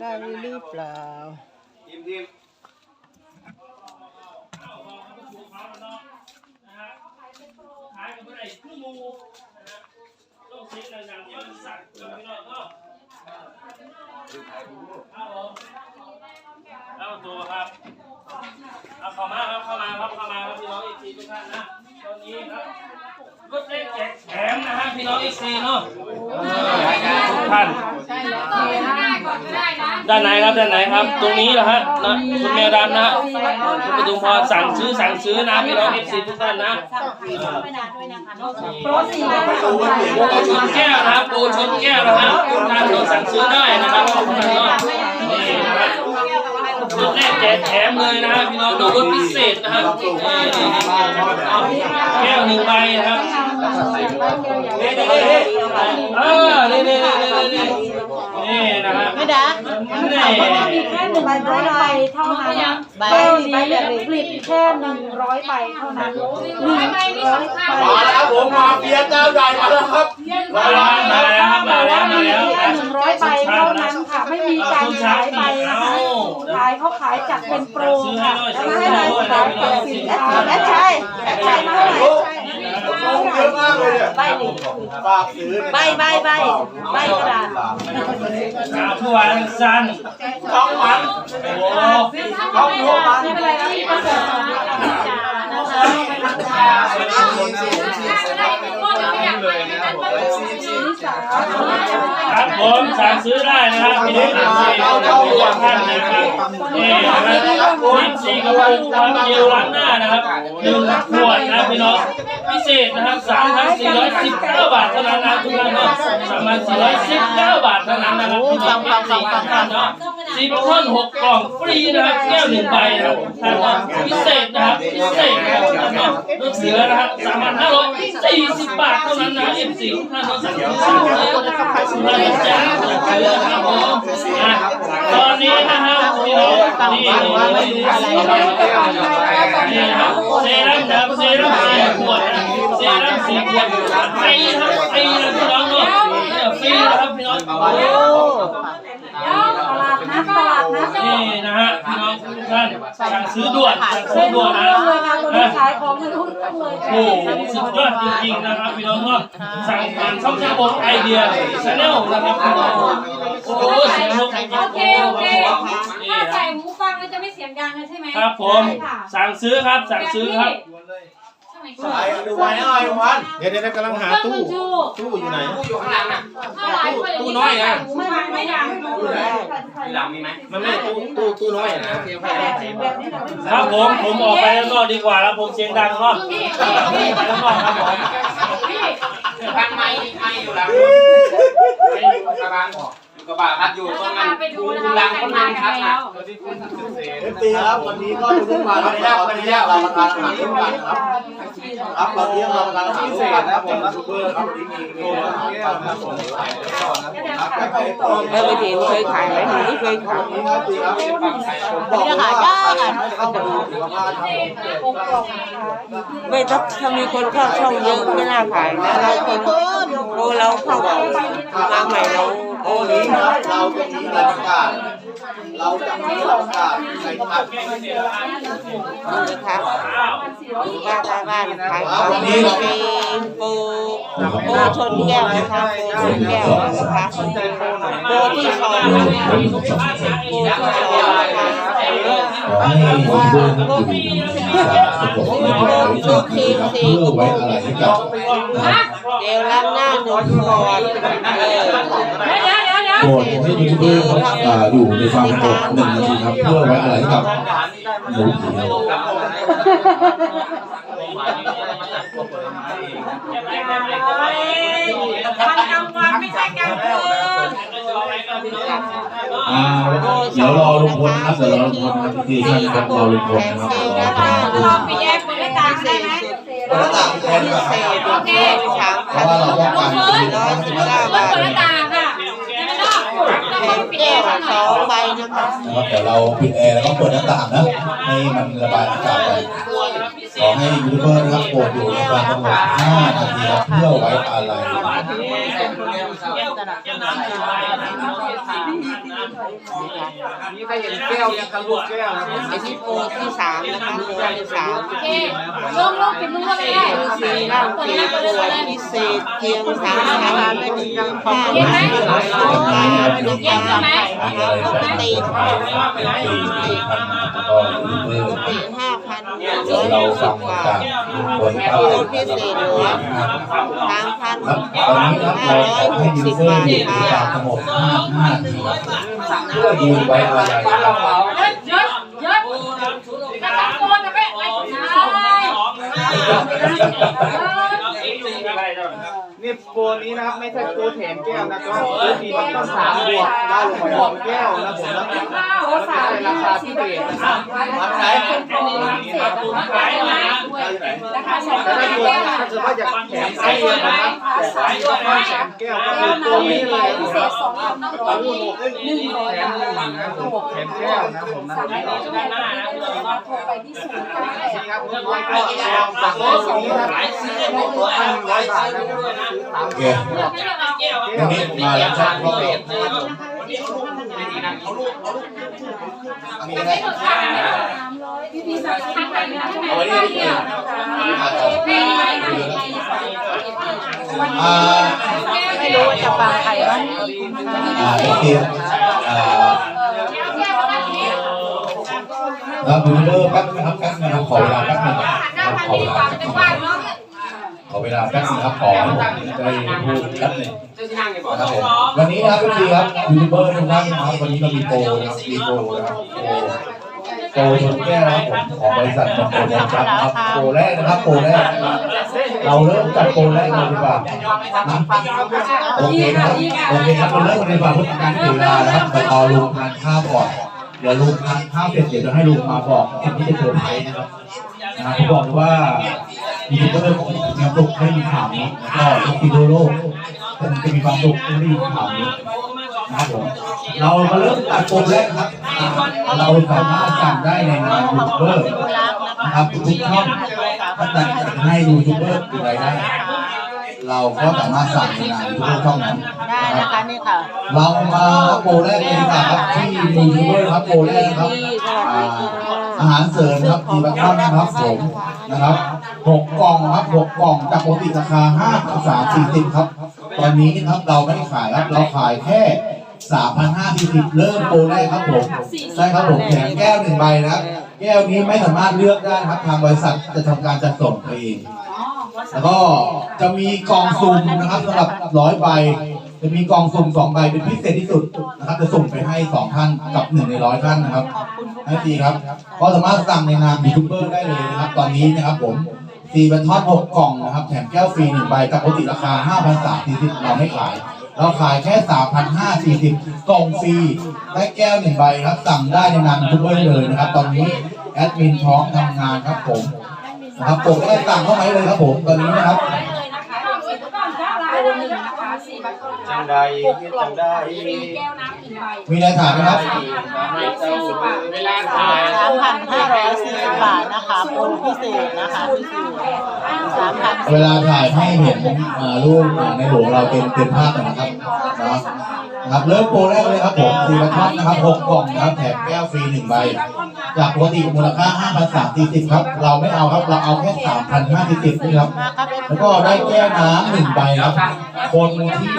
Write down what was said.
ได้หรือเปล่าทีมทีมขายกันเมื่อไหร่คู่มูต้องเช็คดังๆเดี๋ยวมันสั่นเกินไม่ได้เนาะครับผมเอาตัวครับเอาเข้ามาครับเข้ามาครับเข้ามาครับพี่น้องอีกทีทุกท่านนะตอนนี้ครับ รถเล็กแจกแถมนะฮะพี่น้องอีกทีเนาะทุกท่านด้านไหนครับด้านไหนครับ ตรงนี้เหรอฮะนะคุณแมวดำนะคุณประทุมพรสั่งซื้อสั่งซื้อนะพี่น้องเอฟซีทุกท่านนะโปรสี่ร้อยโปรชนแก้วนะครับโปรชนแก้วนะครับทุกท่านโดนสั่งซื้อได้นะครับทุกท่านเนาะนี่นะครับ รถแรกแจกแถมเลยนะพี่น้องโดนรถพิเศษนะครับแก้วหนึ่งใบนะครับนี่นี่นี่เออนี่นี่นี่นี่นี่นี่นะฮะไม่ได้นี่แค่หนึ่งร้อยใบเท่านั้นใบแก้วนี้ผลิตแค่หนึ่งร้อยใบเท่านั้นหนึ่งร้อยใบมาแล้วผมมาเฟียเจ้าใหญ่มาแล้วครับมาแล้วมาแล้วมาแล้วมาแล้วแค่หนึ่งร้อยใบเท่านั้นค่ะไม่มีการขายใบนะคะายเขาขายจัดเป็นโปรซื้อให้ค่ะด้วยซื้อให้ด้วยนะพี่น้องสินค้าและใช่ใช่มาเท่าไหร่เยอะมากเลยเนี่ยใบหนึ่งฝากซื้อใบใบใบใบกระดาษสาวผู้วันสั้นช่องมันโอ้ช่องทั่วมันไม่เป็นไรนะพี่ประเสริฐนะคะ ครับผมสั่งซื้อได้นะครับพี่น้องทุกท่านนะครับนี่นะครับยี่สิบสี่กระปุกความเย็นล้างหน้านะครับหนึ่งขวดนะพี่น้องพิเศษนะครับสามพันสี่ร้อยสิบเก้าบาทเท่านั้นนะทุกท่านเนาะสามพันสี่ร้อยสิบเก้าบาทเท่านั้นนะครับพี่น้องสี่ท่านเนาะสี่ท่ อนหกกล่องฟรีนะครับแก้วหนึ่งใบนะครับท่านเนาะพิเศษนะครับพิเศษนะครับท่านเนาะลดเหลือนะครับสามพันห้าร้อยสี่สิบบาทเท่านั้นนะเอ็มสี่ท่านเนาะสั่งซื้อสั่งซื้อนะครับเราจะแจ้งสั่งซื้อนะครับผมอะตอนนี้นะฮะพี่น้องนี่นี่นี่นะครับเซรั่มนะครับเซรั่มสีขวดเซรั่มสีขวดฟรีนะครับฟรีนะพี่น้องเนาะเนี่ยฟรีนะครับพี่น้องโอ้ นัดตลาดนัดนี่นะฮะพี่น้องทุกท่านสั่งซื้อด่วนสั่งซื้อด่วนนะเลยค่ะตัวนี้ขายของกันทุกคนเลยโอ้โหสุดยอดจริงๆนะครับพี่น้องสั่งผ่านช่องทางบนไอเดียชาแนลนะครับพี่น้องโอ้โหเสียงนกโอเคโอเคถ้าใส่หูฟังแล้วจะไม่เสียงดังเลยใช่ไหมครับผมสั่งซื้อครับสั่งซื้อครับ สมัยไปก่อนดูไว้หน่อยวันเดี๋ยวเดี๋ยวกำลังหาตู้ ตู้อยู่ไหนถ้าหลายคนตู้น้อยอะหูฟังไม่ดังมันไม่ตู้ตู้ตู้น้อยนะครับผมผมออกไปแล้วก็ดีกว่าแล้วผมเสียงดังก็ไปแล้วก็ครับผมพี่พันไม้ไม้อยู่หลังไม่อยู่กระบะอยู่ก ระบะครับอยู่ตรงนั้นไปดูนะคะหลัว่างแต่คงนงานั้นนคกัรันบแล้วเอฟซีครับวันนี้ก็ทุกมาวันนี้วันนี้เรามาทานอาหารร่วมกันครับครับวันนี้เรามาทานอาหารร่วมกันนะครับผมซูเปอร์ครับวันนี้มีโปรโมชั่นครับผมครับแล้วไปต่อแล้วไปถึงเคยขายไหมหนูไม่เคยขายวันนี้ครับดีครับผมบอกว่าไม่เข้ามาดูสุขภาพครับผมไม่ถ้าถ้ามีคนเข้าช่องเยอะไม่น่าขายนะเราคนโอ้เราเข้ามาใหม่เรา โอ้วันนี้นี้ครับเราจะมีรายประกาศเราจะมีรายประกาศในทัศน์นะคะบ้านบ้านบ้านขายของมีปรโปรชนแก้วนะคะโปรชนแก้วนะคะโปรที่สองปรที่สองนะคะขอให้เพื่อนนักดื่มนะครับผมให้ได้ไว้ที่นี่ครับเพื่อไว้อไรให้กับเจลล้างหน้าหนึ่งขวดเออ โปรดให้ยูทูบเบอร์ครับอ่าอยู่ในความสงบหนึ่งนาทีครับเพื่อไว้อะไรกับหนูผีครับมันกลางวันไม่ใช่กลางคืนอ่าเดี๋ยวรอลุงพลนะครับเดี๋ยวรอลุงพลนะครับที่ท่านครับรอลุงพลนะครับเดี๋ยวรอพลลองไปแยกคนได้ตามได้ไหมเปิดหน้าต่างแทนดีกว่าเศษโอเคเพราะว่าเราต้องการร้อยสิบเก้าเปิบาท แถมแก้วสองใบนะคะนะครับเดี๋ยวเราปิดแอร์แล้วก็เปิดหน้าต่างนะให้มันระบายอากาศไปขอให้ยูทูบเบอร์นะครับโปรดอยู่ในความสงบ5นาทีครับเพื่อไว้อะไร นี่ใครเห็นแก้วยังกระลูกแก้วนะครับอันนี้โปรที่สามนะคะโปรที่สามโอเคลงลงเป็นมือเลยฟรีร่างฟรีขวดพิเศษเพียงสามพันห้าร้อยบาทนะคะปกติมีอะไรแล้วก็ยูทูบเบอร์ห้าพันเราฟังจากลุงพลครับโปรพิเศษเหลือสามพันครับตอนนี้รับเราขอให้ยูเบอร์อยู่ในกรสงบ5 5นาทครับ เพื่อยืนไว้อะไรนะครับเยอะเยอะกระตังโกนจะไม่ไม่ใช่นี่โปรนี้นะครับไม่ใช่โปรแถมแก้วนะครับโปรมีมันต้องสามบวกได้ลงมาบวกแก้วนะผมนะโอ้สามราคาพิเศษนะครับรับไหนขายไหมนะคะสองถ้าพันเกิดแก้ว ถ้าเกิดว่าอยากแถมไส้นะครับแต่ว่าแถมแก้วก็คือโปรนี้เลยพินะเศครับษสองพันน้ำร้อนหนึ่งร้อยแถมหนึ่งนะผมแถมแก้วนะผมนะสั่งได้เลยโทรไปที่ศูนย์เก้าแปดนี่ครับคุณน้อยก็ลองสั่งได้ตรงนี้นะตัวอันร้อยบาทนะครับซื้อสามโอเคแก้ววันนี้มาแล้วครับ รอบมีอะไรพี่พี่สั่งทางไหนนะเอาไว้นี่วันอ่ไม่รู้ว่าจะฟังใครบ้างอ่าเคอ่าแล้วยูเบอร์แป๊บนะครับแป๊บนะครับขอเวลาแป๊บนึงครับขอเวลาแป๊บนึงขอ เวลาแป๊บนึงครับขอให้ผมได้พูดแป๊บนึงเจ้าที่นั่งเนี่ยบอกนะครับผมวันนี้นะครับพี่ครับยูทูบเบอร์ทุกท่านนะครับวันนี้เรามีโปรนะครับมีโปรนะครับโปรโปรชนแก้วนะครับผมของบริษัทมงคลยังจัดนะครับโปรแรกนะครับโปรแรกนะครับเราเริ่มจัดโปรแรกเลยดีกว่านะโอเคนะครับโอเคครับเราเริ่มกันดีกว่าเพื่อเป็นการเสียเวลานะครับแต่รอลุงทานข้าวก่อนเดี๋ยวลุงทานข้าวเสร็จเดี๋ยวจะให้ลุงมาบอกสิ่งที่จะเซอร์ไพรส์นะครับนะครับผมบอกเลยว่า ยูทูบเบอร์ของมีความสุขได้ยินข่าวนี้แล้วก็ทุกทีทั่วโลกจะมีความสุขได้ยินข่าวนี้นะครับผมเรามาเริ่มตัดโปรแรกครับ เราสามารถสั่งได้ในงานยูทูบเบอร์นะครับทุกช่องถ้าสั่งให้ยูทูบเบอร์มีรายได้เราก็สามารถสั่งในงานยูทูบเบอร์ช่องนั้นได้นะครัคะบนี่ค่ะ เรามาโปรแรกเลยดีกว่าครับที่ยูทูบเบอร์ครับโปรแรกครับอาหารเสริมครับทีบัคอนนะครับผมนะครับ หกกล่องครับหกกล่องจากปกติราคาห้าสามสี่สิบครับ ตอนนี้นะครับเราไม่ได้ขายครับเราขายแค่สามพันห้าสี่สิบเริ่มโปรแรกครับผมใช่ครับผมแถมแก้วหนึ่งใบนะครับแก้วนี้ไม่สามารถเลือกได้ครับทางบริษัทจะทำการจัดส่งไปเองแล้วก็จะมีกล่องสุ่มนะครับสำหรับร้อยใบจะมีกล่องสุ่มสองใบเป็นพิเศษที่สุดนะครับจะส่งไปให้สองท่านกับหนึ่งในร้อยท่านนะครับให้ฟรีครับก็สามารถสั่งในนามยูทูบเบอร์ได้เลยนะครับ ตอนนี้นะครับผม สี่บรรทัดหกกล่องนะครับแถมแก้วฟรีหนึ่งใบจากปกติราคาห้าพันสามสี่สิบเราไม่ขาย เราขายแค่สามพันห้าสี่สิบกล่องฟรีได้แก้วหนึ่งใบครับ สั่งได้ในนามทุกเบอร์เลยนะครับ ตอนนี้แอดมินท้องทำงานครับผมนะครับผมก็สั่งเข้ามาเลยครับผมตอนนี้นะครับ จังใดจังได้แก้วน้ำหนึ่งใบมีอะไรถามไหมครับสี่สิบบาทเวลาถ่าย สามพันห้าร้อยสี่สิบบาทนะคะโปรพิเศษนะคะพิเศษ สามพัน เวลาถ่ายให้เห็นอ่ารูปอ่าในหลวงเราเป็นเป็นภาพหน่อยนะครับนะนะครับ เริ่มโปรแรกเลยครับผมสี่บรรทัดนะครับหกกล่องนะครับแถมแก้วฟรีหนึ่งใบ จากปกติมูลค่าห้าพันสามสี่สิบครับ เราไม่เอาครับ เราเอาแค่สามพันห้าสิบนี่ครับมาครับ แล้วก็ได้แก้วน้ำหนึ่งใบครับ คนที่